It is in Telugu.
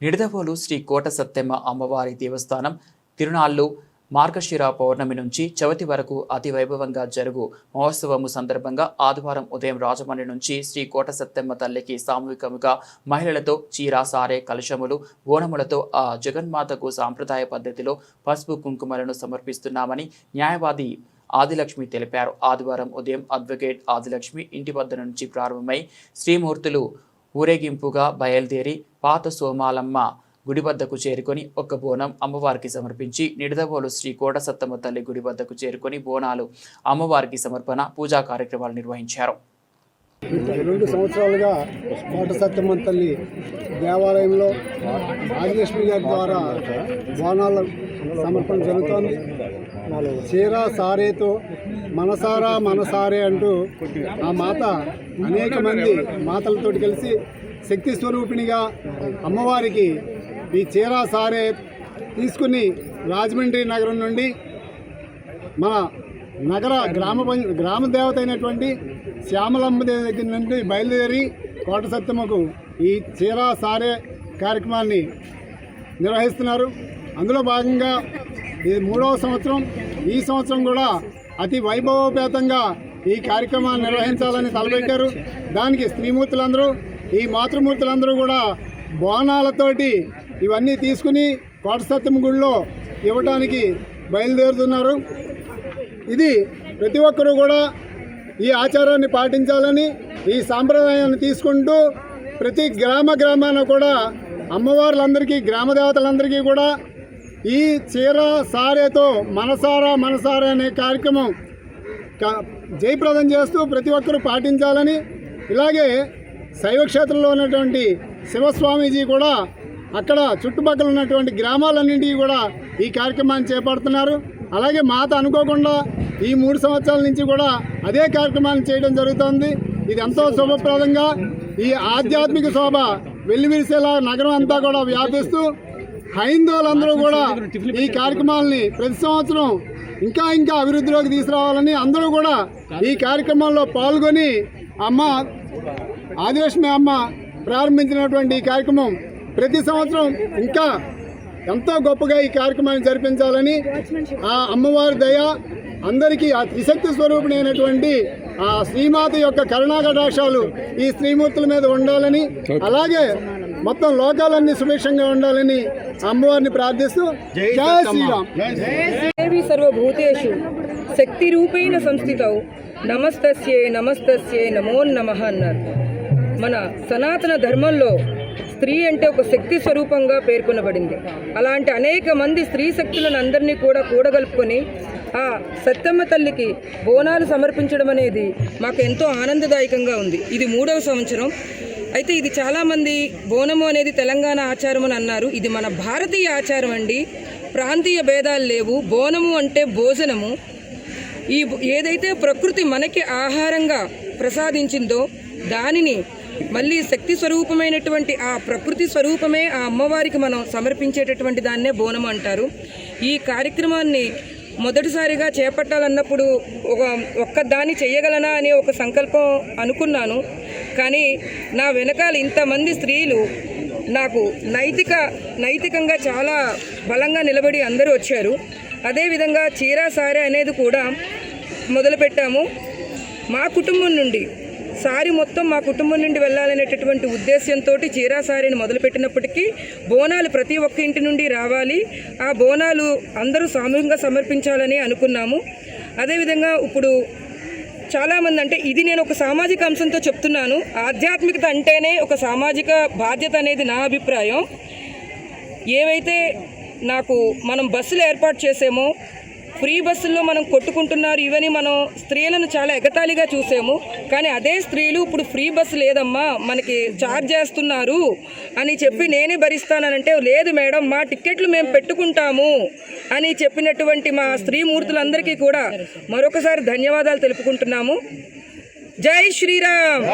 నిడదవోలు శ్రీ కోట సత్తెమ్మ అమ్మవారి దేవస్థానం తిరునాళ్ళు మార్గశిర పౌర్ణమి నుంచి చవితి వరకు అతి వైభవంగా జరుగు మహోత్సవము సందర్భంగా ఆదివారం ఉదయం రాజమండ్రి నుంచి శ్రీ కోట సత్తెమ్మ తల్లికి సామూహికముగా మహిళలతో చీర సారే కలశములు ఓనములతో ఆ జగన్మాతకు సాంప్రదాయ పద్ధతిలో పసుపు కుంకుమలను సమర్పిస్తున్నామని న్యాయవాది ఆదిలక్ష్మి తెలిపారు. ఆదివారం ఉదయం అడ్వకేట్ ఆదిలక్ష్మి ఇంటి వద్ద నుంచి ప్రారంభమై శ్రీమూర్తులు ఊరేగింపుగా బయలుదేరి పాత సోమాలమ్మ గుడి వద్దకు చేరుకొని ఒక బోనం అమ్మవారికి సమర్పించి నిడదవోలు శ్రీ కోట సత్తమ్మ తల్లి గుడి వద్దకు చేరుకొని బోనాలు అమ్మవారికి సమర్పణ పూజా కార్యక్రమాలు నిర్వహించారు. రెండు సంవత్సరాలుగా కోట సత్యమ్మ తల్లి దేవాలయంలో రాజలక్ష్మి గారి ద్వారా బోనాల సమర్పణ జరుగుతోంది. చీరా సారేతో మనసారా మనసారే అంటూ ఆ మాత అనేక మంది మాతలతోటి కలిసి శక్తి స్వరూపిణిగా అమ్మవారికి ఈ చీర సారే తీసుకుని రాజమండ్రి నగరం నుండి మన నగర గ్రామ పం- గ్రామ దేవత అయినటువంటి శ్యామలమ్మ దగ్గర నుండి బయలుదేరి కోట సత్యమ్మకు ఈ చీరా సారే కార్యక్రమాన్ని నిర్వహిస్తున్నారు. అందులో భాగంగా ఇది మూడవ సంవత్సరం ఈ సంవత్సరం కూడా అతి వైభవోపేతంగా ఈ కార్యక్రమాన్ని నిర్వహించాలని తలపెట్టారు. దానికి స్త్రీమూర్తులందరూ ఈ మాతృమూర్తులందరూ కూడా బోనాలతోటి ఇవన్నీ తీసుకుని కోట గుడిలో ఇవ్వటానికి బయలుదేరుతున్నారు. ఇది ప్రతి ఒక్కరూ కూడా ఈ ఆచారాన్ని పాటించాలని ఈ సాంప్రదాయాన్ని తీసుకుంటూ ప్రతి గ్రామ గ్రామాన కూడా అమ్మవార్లందరికీ గ్రామ దేవతలందరికీ కూడా ఈ చీర సారేతో మనసారా మనసారా అనే కార్యక్రమం జయప్రదం చేస్తూ ప్రతి ఒక్కరూ పాటించాలని ఇలాగే శైవక్షేత్రంలో ఉన్నటువంటి శివస్వామీజీ కూడా అక్కడ చుట్టుపక్కల ఉన్నటువంటి గ్రామాలన్నింటికి కూడా ఈ కార్యక్రమాన్ని చేపడుతున్నారు. అలాగే మాత అనుకోకుండా ఈ మూడు సంవత్సరాల నుంచి కూడా అదే కార్యక్రమాన్ని చేయడం జరుగుతోంది. ఇది ఎంతో శుభప్రదంగా ఈ ఆధ్యాత్మిక శోభ వెల్లివిరిసేలా నగరం అంతా కూడా వ్యాపిస్తూ హైందవులందరూ కూడా ఈ కార్యక్రమాలని ప్రతి సంవత్సరం ఇంకా ఇంకా అభివృద్ధిలోకి తీసుకురావాలని అందరూ కూడా ఈ కార్యక్రమంలో పాల్గొని అమ్మ ఆదివేశమే అమ్మ ప్రారంభించినటువంటి ఈ కార్యక్రమం ప్రతి సంవత్సరం ఇంకా ఎంతో గొప్పగా ఈ కార్యక్రమాన్ని జరిపించాలని ఆ అమ్మవారి దయ అందరికీ ఆ త్రిశక్తి స్వరూపిణి అయినటువంటి ఆ శ్రీమాత యొక్క కరుణాకటాక్షాలు ఈ శ్రీమూర్తుల మీద ఉండాలని అలాగే మొత్తం లోకాలన్నీ సుభిక్షంగా ఉండాలని అమ్మవారిని ప్రార్థిస్తూ జై శ్రీరామ్. దేవి సర్వభూతేషు. శక్తిరూపేణ సంస్థితౌ. నమస్తస్యే నమస్తస్యే నమో నమః అన్నారు. మన సనాతన ధర్మంలో స్త్రీ అంటే ఒక శక్తి స్వరూపంగా పేర్కొనబడింది. అలాంటి అనేక మంది స్త్రీ శక్తులను అందరినీ కూడా కూడగలుపుకొని ఆ సత్తమ్మ తల్లికి బోనాలు సమర్పించడం అనేది మాకు ఎంతో ఆనందదాయకంగా ఉంది. ఇది మూడవ సంవత్సరం. అయితే ఇది చాలామంది బోనము అనేది తెలంగాణ ఆచారం అని అన్నారు. ఇది మన భారతీయ ఆచారం అండి. ప్రాంతీయ భేదాలు లేవు. బోనము అంటే భోజనము. ఈ ఏదైతే ప్రకృతి మనకి ఆహారంగా ప్రసాదించిందో దానిని మళ్ళీ శక్తి స్వరూపమైనటువంటి ఆ ప్రకృతి స్వరూపమే ఆ అమ్మవారికి మనం సమర్పించేటటువంటి దాన్నే బోనం అంటారు. ఈ కార్యక్రమాన్ని మొదటిసారిగా చేపట్టాలన్నప్పుడు ఒక ఒక్కదాన్ని చేయగలనా అనే ఒక సంకల్పం అనుకున్నాను. కానీ నా వెనకాల ఇంతమంది స్త్రీలు నాకు నైతిక నైతికంగా చాలా బలంగా నిలబడి అందరూ వచ్చారు. అదేవిధంగా చీరా సారే అనేది కూడా మొదలుపెట్టాము. మా కుటుంబం నుండి సారీ మొత్తం మా కుటుంబం నుండి వెళ్ళాలనేటటువంటి ఉద్దేశంతో చీరా సారీని మొదలుపెట్టినప్పటికీ బోనాలు ప్రతి ఒక్క ఇంటి నుండి రావాలి. ఆ బోనాలు అందరూ సామూహికంగా సమర్పించాలని అనుకున్నాము. అదేవిధంగా ఇప్పుడు చాలామంది అంటే ఇది నేను ఒక సామాజిక అంశంతో చెప్తున్నాను. ఆధ్యాత్మికత అంటేనే ఒక సామాజిక బాధ్యత అనేది నా అభిప్రాయం. ఏవైతే నాకు మనం బస్సులు ఏర్పాటు చేసామో ఫ్రీ బస్సుల్లో మనం కొట్టుకుంటున్నారు. ఇవని మనం స్త్రీలను చాలా ఎగతాళిగా చూసాము. కానీ అదే స్త్రీలు ఇప్పుడు ఫ్రీ బస్సు లేదమ్మా మనకి ఛార్జ్ చేస్తున్నారు అని చెప్పి నేనే భరిస్తానంటే లేదు మేడం మా టిక్కెట్లు మేము పెట్టుకుంటాము అని చెప్పినటువంటి మా స్త్రీమూర్తులందరికీ కూడా మరొకసారి ధన్యవాదాలు తెలుపుకుంటున్నాము. జై శ్రీరామ్!